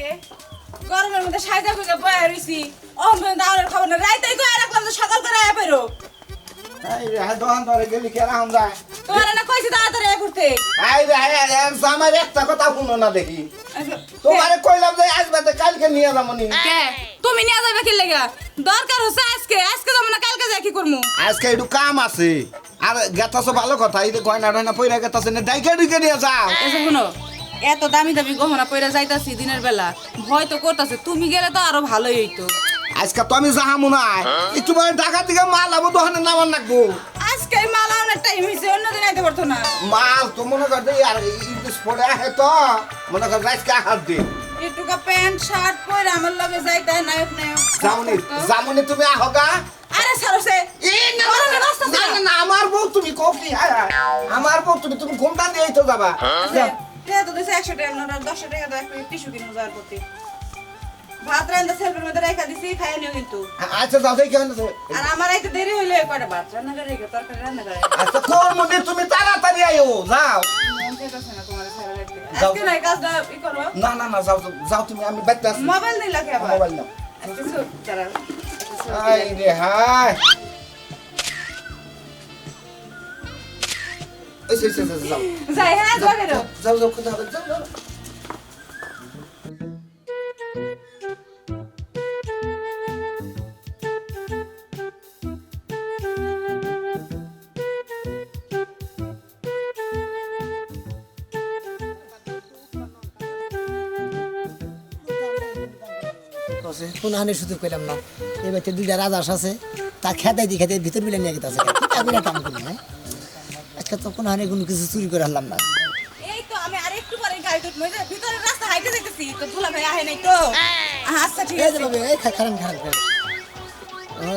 কে গরমের মধ্যে সাইজা করে বয়া রইছি। অমন দাওয়ার খবর না। রাইতেই কই রাখলাম তো সকাল করে আয়া পেরো এই রে হ্যাঁ দোকান ধরে গেলি কে রাম যায় তোমার না কইছি তাড়াতাড়ি আয়া করতে এই রে হ্যাঁ আমার একটা কথা শুনো না দেখি। তোমারে কইলাম যে আসবে তো কালকে নিয়ে যাব নি। কে? তুমি নিয়ে যাবে কি লাগা? দরকার হচ্ছে আজকে। আজকে যাব না কালকে যাই কি করমু? আজকে একটু কাম আছে। আর গেতাছো ভালো কথা এই গয়না টয়না পইরা গেতাছে না ডাইকে ডুইকে নিয়ে যাও। এসে শুনো এত দামি দামি গহনা পয়রা যাইতাছি দিনের বেলা। ভয় তো করতেছে তুমি গেলে তো আরও ভালোই হইতো। আজকে তো আমি যাহামু না একটু মানে ঢাকা থেকে মাল আবো দোকানে নামান লাগবো। আজকে মাল অনেক টাইম হয়েছে অন্যদিন আইতে পারতো না। মাল তো মনে কর যে আর ইংলিশ পড়ে আহে তো মনে কর রাজকে হাত দে একটুকা প্যান্ট শার্ট পরে আমার লগে যাইতে নায়ক নায়ক। জামুনি যামুনি তুমি আহগা আরে সারসে এ না না, আমার বউ তুমি কফি হায় হায়। আমার বউ তুমি তুমি ঘুমটা দিয়েই তো যাবা। যাও। টাকা তো দিছে একশো টাকা নোট দশশো টাকা দাও একটা টিস্যু কিনে যাওয়ার প্রতি। ভাত রান্না সেলফের মধ্যে রেখা দিছি খাইয়ে নিও কিন্তু। আচ্ছা যাও দেখি। আর আমার একটু দেরি হইলে কয়টা ভাত? রান্না করে রেখে তরকারি রান্না করে। আচ্ছা কোন মনে তুমি তাড়াতাড়ি আইও যাও। আজকে নাই কাজটা ই করো। না না না যাও যাও, তুমি আমি বাইতে মোবাইল আবার? নাও। আচ্ছা আই রে হায়। যাই হ্যাঁ যাও, যাও, যাও যাও কোথাও যাও যাও কোন হানি শুধু কইলাম না এই বাড়িতে দুইটা রাজাস আছে তা খেতে দি খেতে ভিতর বিলে নিয়ে গেছে কাম করি না আজকে তো কোন হানি কোনো কিছু চুরি করে হারলাম না। এই তো আমি আরেকটু পরে গাড়ি উঠবো এই রাস্তা হাইটে দেখতেছি তো দুলা ভাই আহে নাই তো। আচ্ছা ঠিক আছে। বাবা, এই খারান খারান খারান ও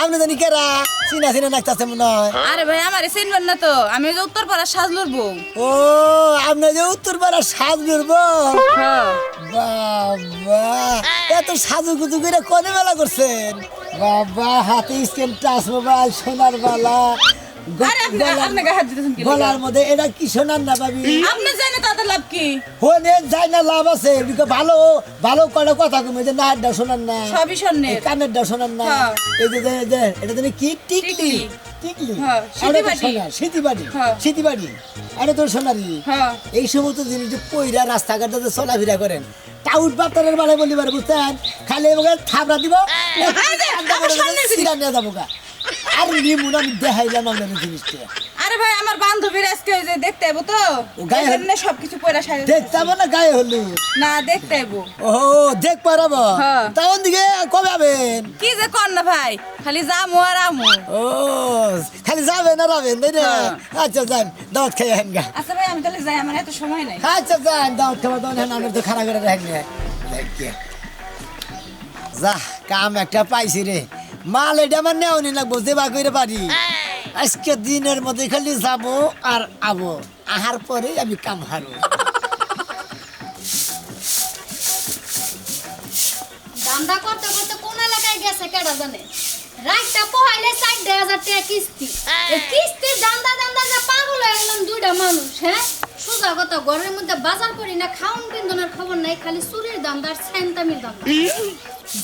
আপনি জানি কেরা চিনা চিনা মনে হয়। আরে ভাই আমার চিনবেন না তো। আমি যে উত্তর পাড়া সাজলুর বউ। ও আপনি যে উত্তর পাড়া সাজ বেরবো হ্যাঁ। বাবা এত সাজু গুজু করে কনে মেলা করছেন? বাবা হাতে স্ক্রিন টাচ মোবাইল সোনার বালা। গলার- আপনি গায়ে হাত দিতেছেন কি গলার মধ্যে এটা কি সোনার না পাবি আপনি জানেন তাতে লাভ কি? হনে যাই না লাভ আছে। ভালো ভালো কটা কথা কমে যে না এটা শোনার না। সবই স্বর্ণের কানের ডা শোনার না। এই যে যে- যে এটা তুমি কি? টিকলি। টিকলি। টিকলি। আরে তো সিটিবাড়ি। সোনা সিটিবাড়ি। আরে তোর সোনারি এই সমস্ত জিনিস যে পইরা রাস্তাঘাটে চলাফেরা করেন টাউট বাপ্তারের বেলায় বলি পারে বুঝছেন? খালি এবার থাবড়া দিব নিয়ে যাব গা। আর নিমুন আমি দেখাইলাম আপনার জিনিসটা। আরে ভাই আমার বান্ধবীর আজকে ওই যে দেখতে আইবো তো? গায়ে এজন্য সবকিছু পয়রা সাইড দেখতে হবে না গায়ে হলুদ? না দেখতে আইবো। ও দেখ পারাবো। হ্যাঁ। তাও দিকে কবে যাবেন? কি যে কর না ভাই খালি যামু আর আমু। ও খালি যাবেন আর যাবেন তাই না? হ্যাঁ। আচ্ছা যান দাওয়াত খেয়ে হেন গা। আচ্ছা ভাই আমি তাহলে যাই আমার এত সময় নাই। আচ্ছা যান দাওয়াত খাওয়া দাওয়ান হেন আমার তো খারাপ করে রাখেন যা কাম একটা পাইছি রে। মাল এটা আমার নেওনি লাগবো বা করে পারি আজকে দিনের মধ্যে খালি যাব আর আবো। আহার পরে আমি কাম হারবো দান্দা করতে করতে কোন এলাকায় গেছে কেডা জানে? রাইটটা পোহাইলে ষাট দেড় হাজার টাকা কিস্তি। এই। কিস্তির দান্দা দান্দা যা পাগল হয়ে গেলাম দুইটা মানুষ হ্যাঁ? সোজা কথা ঘরের মধ্যে বাজার করি না খাউন বিন্দনের খবর নাই খালি চুরির দান্দার সেন্তামির দান্দা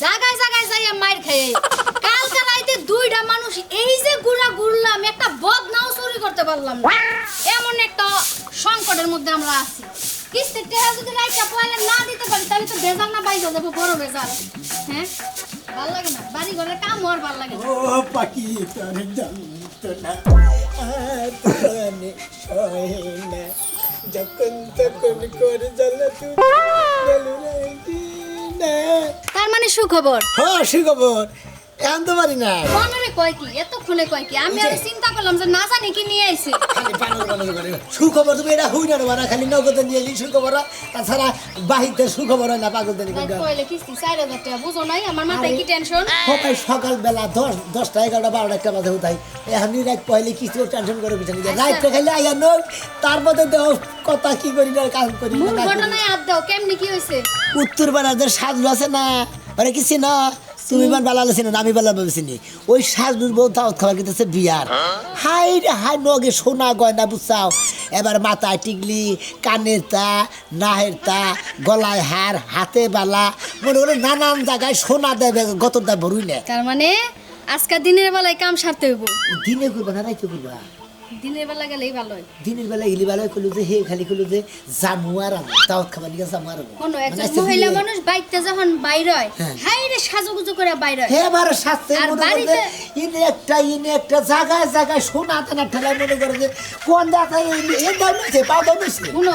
জায়গায় জায়গায় যাইয়া মাইর খেয়ে কালকে রাইতে দুইটা মানুষ এই যে গুড়া ঘুরলাম একটা বদনাও চুরি করতে পারলাম না। এমন একটা সংকটের মধ্যে আমরা আছি। কিস্তির টাকা যদি রাইটা পয়লা না দিতে পারি তাহলে তো বেজাল না বাইজা যাব বড় বেজাল হ্যাঁ? ভালো লাগে না? বাড়ি ঘরের কাম আর ভালো লাগে ও পাখি তোর তোরে সহে না। যখন তখন করে জ্বালা তুই না তার মানে সুখবর? হ্যাঁ সুখবর। এখন তো পারি না মনে কয় কি? এতক্ষণে কয় কি? আমি আর চিন্তা করলাম যে না জানি কি নিয়ে আইছে। খালি পাগল পাগল করে? সুখবর তুমি এটা হই না বাড়া খালি নগদে নিয়ে এলি সুখবর। তাছাড়া বাহিতে সুখবর না পাগল দেনি কইলে কিস্তি চার হাজার টাকা বুঝো নাই? আমার মাথায় কি টেনশন সবাই সকাল বেলা দশ দশটা এগারোটা বারোটা একটা বাজে উঠাই। এখন রাত পয়লে কিছু টেনশন করে পিছনে যায় রাতটা খাইলে আইয়া নোক তার মধ্যে দেহ কথা কি করি না কাজ করি না না। ঘটনায় হাত দাও কেমনি কি হয়েছে উত্তর বারাদের সাজু আছে না? ওরা কিছু না? তুমি মান বালা আলোচি না আমি বালা বলছি নি ওই সাজনুর বউ দাওয়াত খাবার খেতেছে বিয়ার। হাই রে হাই নগে সোনা গয়না বুঝাও এবার মাথায় টিকলি কানের তা নাহের তা গলায় হার হাতে বালা। মনে করে নানান জায়গায় সোনা দেবে গতর দা ভরুই না তার মানে আজকে দিনের বেলায় কাম সারতে হইব। দিনে করবা না রাইতে করবা দিনের বেলা গেলেই ভালো হয় দিনের বেলা ইলি বেলায় কইলো যে হে খালি কইলো যে জামু আর আমি দাওয়াত খাবার নিয়ে জামু আর আমি। কোনো মানে একজন মহিলা মানুষ বাইতে যখন বাইর হয় হ্যাঁ। হাই রে সাজুগুজু করে বাইর হয় হে আমার সাথে আর বাড়িতে- ইনে একটা ইনে একটা জায়গায় জায়গায় সোনা টানা ঠেলা মনে করে যে কোন দাতা এ দাম নিছে পা দাম নিছে শুনো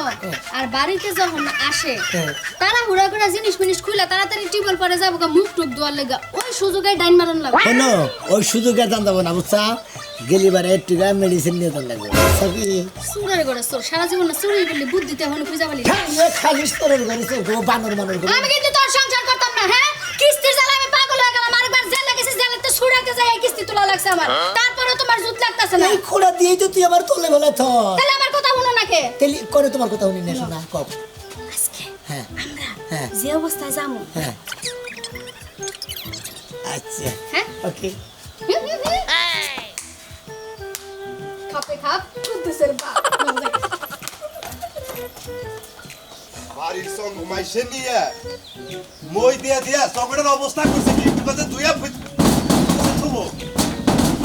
আর বাড়িতে যখন আসে হ্যাঁ। তারা হুড়া করে জিনিস মিনিস খুলে তাড়াতাড়ি টিবল পরে যাব মুখ টুক দোয়ার লেগা ওই সুযোগে ডাইন মারন লাগবে শোনো ওই সুযোগে দাম দেবো না বুঝছা গেলিবারে একটু মেডিসিন নিয়ে দাম লাগবে সবই সুরের করে সোর সারা জীবন না চুরি করলি বুদ্ধিতে এখন খুঁজে পালি খালি স্তরের ঘরে চোখ বানর বানর করে আমি কিন্তু তোর সংসার করতাম না হ্যাঁ? কিস্তির জ্বালা আমি পাগল হয়ে গেলাম আরেকবার জেল জেলে তো সুরাতে যাই কিস্তি তোলা লাগছে আমার। তারপরে তোমার জুত লাগতেছে না। এই খোলা দিয়ে তো তুই আবার তোলে বলে তো। তাহলে আমার কথা শুনো না কে? তেলি করে তোমার কথা শুনি না শোনা কক আজকে হ্যাঁ আমরা হ্যাঁ। যে অবস্থায় যাব। হ্যাঁ। আচ্ছা। হ্যাঁ? ওকে বাড়ির সঙ্গ ঘুমাইছে নিয়ে। মই দিয়া দিয়া সঙ্গের অবস্থা করছে কি কথা দুইয়া থুবো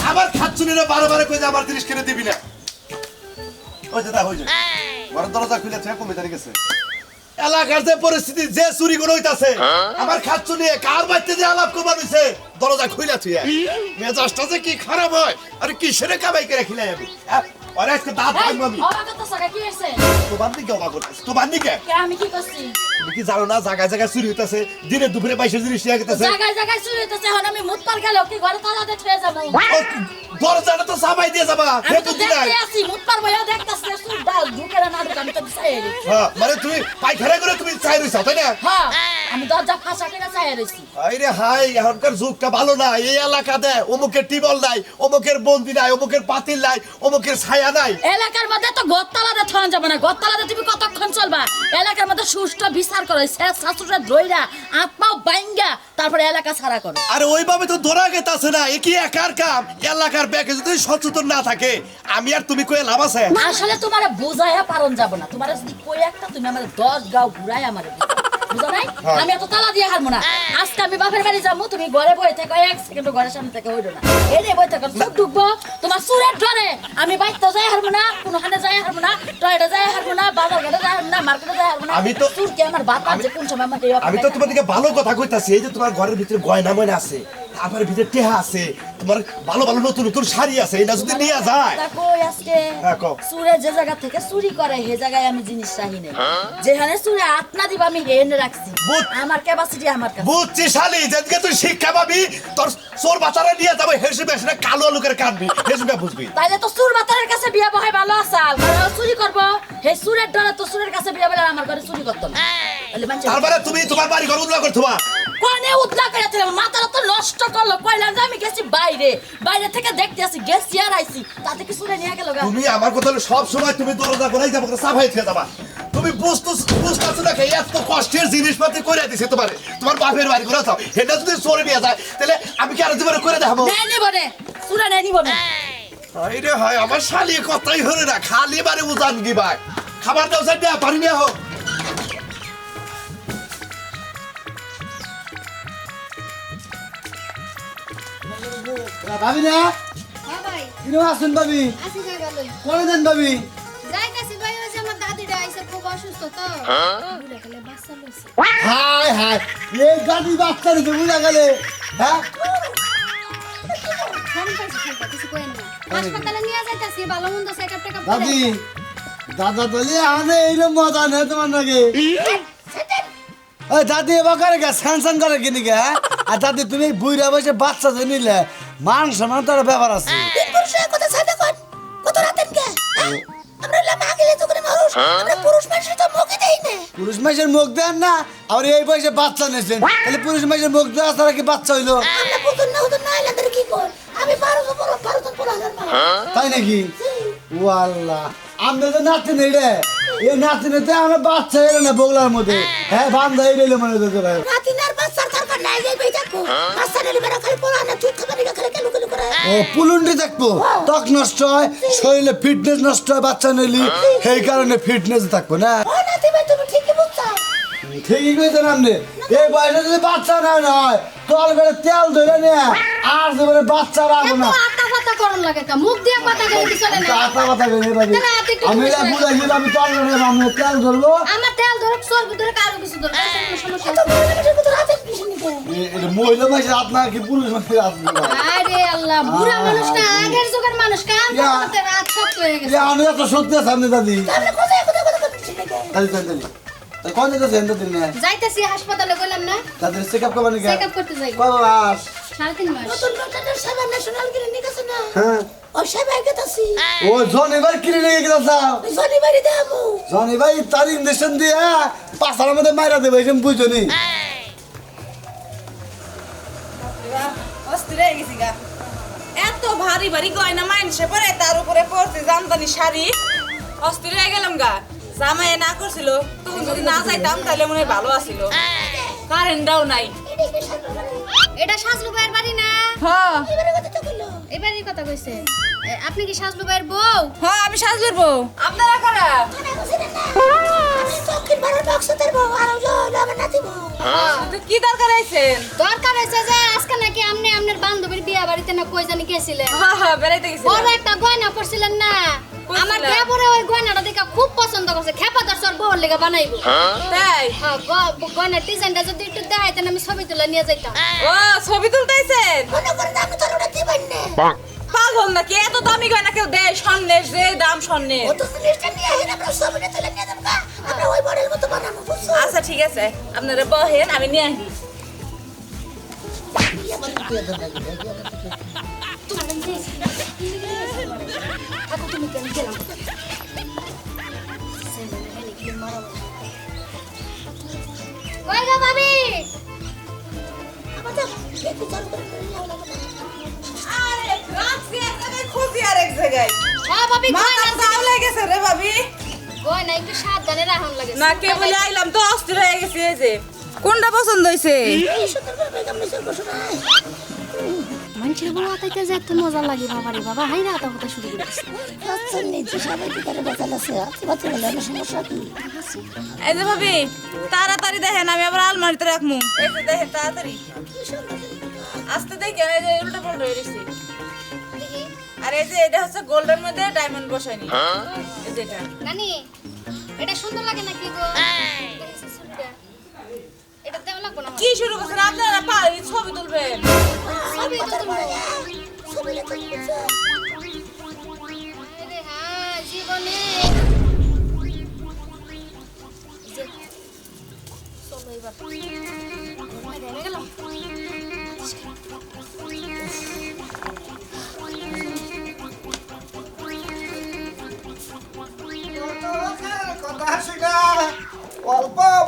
আবার খাচ্ছ বারে বারে কই যে আমার জিনিস কিনে দিবি না। ওই যে দা হয়ে যায় বড় দরজা খুলে কমে দাঁড়িয়ে গেছে। এলাকার যে পরিস্থিতি যে চুরি করে হইতাছে আমার খাচ্ছুনি কার বাড়িতে যে আলাপ করবার হইছে দরজা খুলে তুই মেজাজটা যে কি খারাপ হয় আর কি সেরে কামাই করে খিলাই আমি হ্যাঁ? আরে আজকে দাঁত ভাঙবো আমি। তোমার দিকে অবাক করতেছে তোমার দিকে। আমি কি করছি? তুমি কি জানো না জায়গায় জায়গায় চুরি হইতাছে দিনে দুপুরে জিনিস নিয়ে গেতেছে। জায়গায় জায়গায় চুরি হইতেছে এখন আমি মুত পার গেল কি ঘরে ছুঁয়ে যাব? দরজাটা তো সামাই দিয়ে যাবা আমি তো দেখতে আছি মুত পার বইয়া দেখতাছি সুর ডাল ঢুকে না ঢুকে আমি তো এলি হ্যাঁ, মানে তুমি পায়খানা করে তুমি চাই রইছো তাই না? হ্যাঁ আমি দরজা ফাঁসা করে চাই রইছি। আরে হাই এখনকার যুগটা ভালো না এই এলাকাতে অমুকের টিবল নাই অমুকের বন্দি নাই অমুকের পাতিল নাই অমুকের ছায়া নাই। এলাকার মধ্যে তো গত্তালাতে থান যাবে না। গত্তালাতে তুমি কতক্ষণ চলবা? এলাকার মধ্যে সুষ্ঠু বিচার করো। শেষ শাশুড়ে ধইরা আত্মাও বাইঙ্গা তারপরে এলাকা ছাড়া করো। আরে ওইভাবে তো ধরা গেতাছে না। এ একার কাম? এলাকার ব্যাগে যদি সচেতন না থাকে আমি আর তুমি কয়ে লাভ আছে? আসলে তোমার বোঝাইয়া পারন যাব না। তোমার যদি কই একটা তুমি আমার দশ গাও ঘুরাই আমার বুঝো নাই? হ্যাঁ। আমি এত তালা দিয়ে হারবো না। আজকে আমি বাপের বাড়ি যাব তুমি ঘরে বই থাকো এক সেকেন্ড ঘরের সামনে থেকে হইল না। রে বই থাকো ঢুকবো তোমার সুরের ডরে আমি বাইতে যাই হারবো না কোনোখানে যাই হারবো না টয়লেটে যাই হারবো না বাজার ঘাটে যাই হারবো না মার্কেটে যাই হারবো না। আমি তো- সুরকে আমার বাপ আছে কোন সময় আমাকে আমি তো তোমার দিকে ভালো কথা কইতাছি এই যে তোমার ঘরের ভিতরে গয়না ময়না আছে তারপরে ভিতরে টেহা আছে তোমার ভালো ভালো নতুন নতুন শাড়ি আছে এটা যদি নিয়ে যায়। কই আজকে? হ্যাঁ, সুরে যে জায়গা থেকে চুরি করে হে জায়গায় আমি জিনিস রাখি নাই। যেখানে চুরে হাত না দিবা আমি হেনে রাখছি। আমার ক্যাপাসিটি আমার কাছে। বুঝছি শালি যেদিকে তুই শিক্ষা পাবি তোর চোর বাচ্চারা নিয়ে যাবে হেসে বেসে কালো লোকের কাটবি হেসে বুঝবি। তাইলে তো সুর বাতারের কাছে বিয়ে বহাই ভালো আসাল কারণ চুরি করব। হে সুরের ডরে তো সুরের কাছে বিয়ে বলে আমার ঘরে চুরি করতো না। তারপরে তুমি তোমার বাড়ি ঘর উদলা করতে কোনে উদলা করে মাথাটা তো নষ্ট করল। কইলাম যে আমি গেছি বাইরে। বাইরে থেকে দেখতে আসি গেছি আর আইছি। তাতে কি সুরে নিয়ে গেল তুমি আমার কথা সব সময় তুমি দরজা গোলাই যাব সাফাই খেয়ে যাবা। তুমি বুঝতো বুঝতেছো না এত কষ্টের জিনিসপাতি করে দিছে তোমার। তোমার বাপের বাড়ি করে যাও এটা যদি চোরে নিয়ে যায় তাহলে আমি কি আর জীবনে করে দেখাবো? নেই নিব নে সুরে নেই নিব নে। এই রে হয় আমার শালি কথাই হরে না খালি বারে উজান কি ভাই? খাবার দাও সাইড দেয়া পানি নিয়ে হোক ভাবি না? হ্যাঁ ভাই। কিনো আসুন ভাবি? আসি যাই ভালোই। করে দেন ভাবি? যাইতাছি ভাই ওই যে আমার দাদিটা আইসে খুব অসুস্থ তো। বুড়া গেলে বাচ্চা লইছে এই বাচ্চা গেলে হ্যাঁ? দাদি দাদা মজা নেই তোমার নাকি। ওই দাদি এবার করে গে স্যানসান করে কিনি গে হ্যাঁ? আর দাদি তুমি বুড়া বসে বাচ্চা নিলে মান সম্মান তোর ব্যাপার আছে। পুরুষ মাসের মুখ দেন না আর এই বয়সে বাচ্চা নিয়েছেন তাহলে পুরুষ মুখ দেওয়া ছাড়া কি বাচ্চা হইল? তাই নাকি? ও আল্লাহ আমরা তো নাচতে নেই রে। এই নাচতে নিতে আমরা বাচ্চা এলো না বগলার মধ্যে। হ্যাঁ বান্ধা রইল মানে তো তোরা নাই যাই ভাই থাকব বাচ্চা নিলে বেড়া খালি পড়া না খাবার ও পুলুন্ডি থাকব ত্বক নষ্ট হয় শরীরে ফিটনেস নষ্ট হয় বাচ্চা নিলি সেই কারণে ফিটনেস থাকব না? ঠিকই কইছেন আপনি এই বয়সে যদি বাচ্চা না হয় তল করে তেল ধরে নে আর যেবারে বাচ্চা রাখব না। মহিলা মাসে না কি পুরুষ মাসে না? আরে আল্লাহ বুড়া মানুষ না আগের যুগের মানুষ কাম। করতে রাত শক্ত হয়ে গেছে? এ আমি এত সত্যি সামনে দাদি। তাহলে কোথায় কোথায় কোথায় পিছন নিতে দাদি দাদি দাদি। তাই কোন দিকে সেন্টার দিন না? যাইতেছি হাসপাতালে গেলাম না? তাদের চেকআপ করবেন কি চেক করতে যাই। কবে মাস সাড়ে তিন মাস। নতুন নতুন সেবা ন্যাশনাল ক্লিনিক আছে না? হ্যাঁ। ও সেবাই গেতাছি ও জন কিনে নিয়ে গেছে স্যার। শনিবারই দেবো জন এবার তার ইঞ্জেকশন দিয়ে পাশার মধ্যে মাইরা দেবে এরকম বুঝছ নি। অস্থির হয়ে গেছি গা। এত ভারী ভারী গয়না মাইনসে পরে তার উপরে পড়ছে জামদানি শাড়ি। অস্থির হয়ে গেলাম গা। জামাই না করছিল তখন যদি না যাইতাম তাহলে মনে ভালো আছিল। কারেন্টটাও নাই। এটা সাজলু ভাইয়ের বাড়ি না? হ্যাঁ এবারই কথা কইছে। আপনি কি সাজলু ভাইয়ের বউ? হ্যাঁ আমি সাজলুর বউ। আপনারা কারা? আমি দক্ষিণ ভারত বক্স আর ওই আমার নাতি বউ। তো কি দরকার আইছেন দরকার হয়েছে যে আজকে নাকি আপনি আপনার বান্ধবীর বিয়া বাড়িতে না কই জানি গেছিলেন। হ্যাঁ হ্যাঁ বেড়াইতে গেছি বড় একটা গয়না পড়ছিলেন না? আমার দেবরে ওই গয়নাটা দেখে খুব পছন্দ করছে খেপা দর্শন বউর লেগে বানাইবো। তাই? হ্যাঁ গ- গয়নার ডিজাইনটা যদি একটু দেখাইতেন আমি ছবি তুলে নিয়ে যাইতাম। ও ছবি তুলতেছেন মনে করেন আমি তোর ওটা দিবেন না। পাগল নাকি? এত দামি গয়না কেউ দেয়? স্বর্ণের যে দাম স্বর্ণের। ও তো জিনিসটা নিয়ে আসেন আমরা ছবিটা তুলে নিয়ে যাব আমরা ওই মডেল মতো বানাবো বুঝছ? আচ্ছা ঠিক আছে। আপনারা বহেন আমি নিয়ে আসি। তুমি কেন গেলাম কই গো ভাবি? আমাদের একটু চালু করে নিয়ে কোনটা পছন্দ হয়েছে। মানুষের বড় আতাইতে যে এত মজা লাগে বাবা রে বাবা হাই না আতা শুরু করে দিছে। আচ্ছা, সবাই কি করে বেতাল আছে? হাতে পাতে আমার সমস্যা কি? এই যে ভাবি তাড়াতাড়ি দেখেন আমি আবার আলমারিতে রাখমু। এই যে দেখেন তাড়াতাড়ি। আস্তে দেখেন এই যে উল্টা পাল্টা হয়ে গেছে। আর এই যে এটা হচ্ছে গোল্ডের মধ্যে ডায়মন্ড বসায়নি এটা। নানি এটা সুন্দর লাগে নাকি গো? এটা দেওয়া লাগবো না কি শুরু করছেন? আপনারা পারি ছবি তুলবেন। ছবি তুলবো। নিচে। হ্যাঁ জীবনে। চলো এবার। ঘুমাই গেলাম কথা আসে না অল্প বউ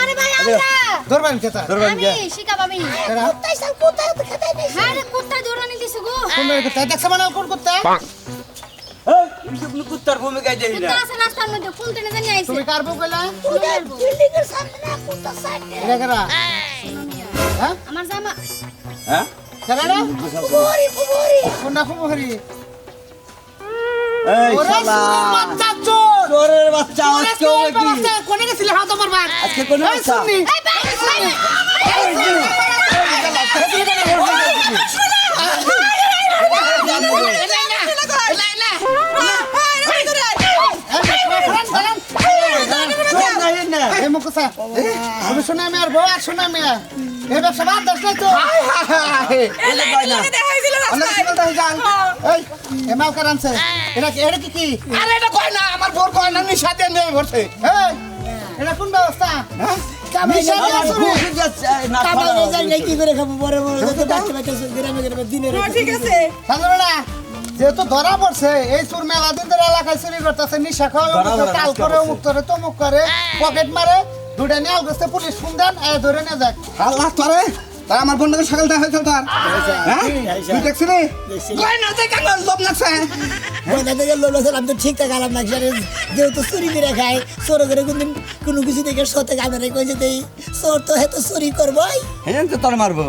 আরে ভাই আমরা। ধরবেন কেতা আমি শিকাব আমি। কোথায় সাল কোথায় তো খেতে নেই হ্যাঁ রে কুত্তা দৌড়ানি দিছে গো? কোন কেতা দেখছ মানে কোন করতে কুত্তার ভূমিকায় কুত্তা আছে রাস্তার মধ্যে কোন ট্রেনে জানি আইছে। তুমি কার বউ কইলা বিল্ডিং এর সামনে না কোথা সাইডে। এটা কারা? আমার জামা। হ্যাঁ? কারা রে? কুবরি কুবরি কোনটা খুব হরি এই শালা। বাচ্চা চোর চোরের বাচ্চা আজকে হবে কি? কোনে গেছিল? হাত হ্যাঁ, আমার বাপ আজকে কোনে বাচ্চা? এই ভাই আমি শোনা। মেয়ার বউ আর শোনা। মেয়া এই এটা কি কি আরে এটা কয় না? আমার বোর কয় না নিশা দিয়ে নেমে পড়ছে এই এটা কোন ব্যবস্থা? হ্যাঁ, ঠিক আছে। সামনে যেহেতু ধরা পড়ছে এই সুর মেলা দিন ধরে এলাকায় চুরি করতেছে নিশা খাওয়া তাল করে অমুক করে তমুক করে পকেট মারে দুটা নিয়ে পুলিশ ফোন দেন এ ধরে নিয়ে যাক। আল্লাহ তোরে তাই আমার বোনটাকে সকাল দেখা হয়েছিল তার। হ্যাঁ? তুই দেখছি। লোভ লাগছে। বইনা থেকে লোলো সালাম তো ঠিক থাকে আলাম না যেহেতু চুরি করে খায় চোর করে কোনদিন কোনো কিছু দেখে সতে কামে রেখে কইছে দেই চোর তো হয়তো চুরি করব হ্যাঁ তো তোর মারবো।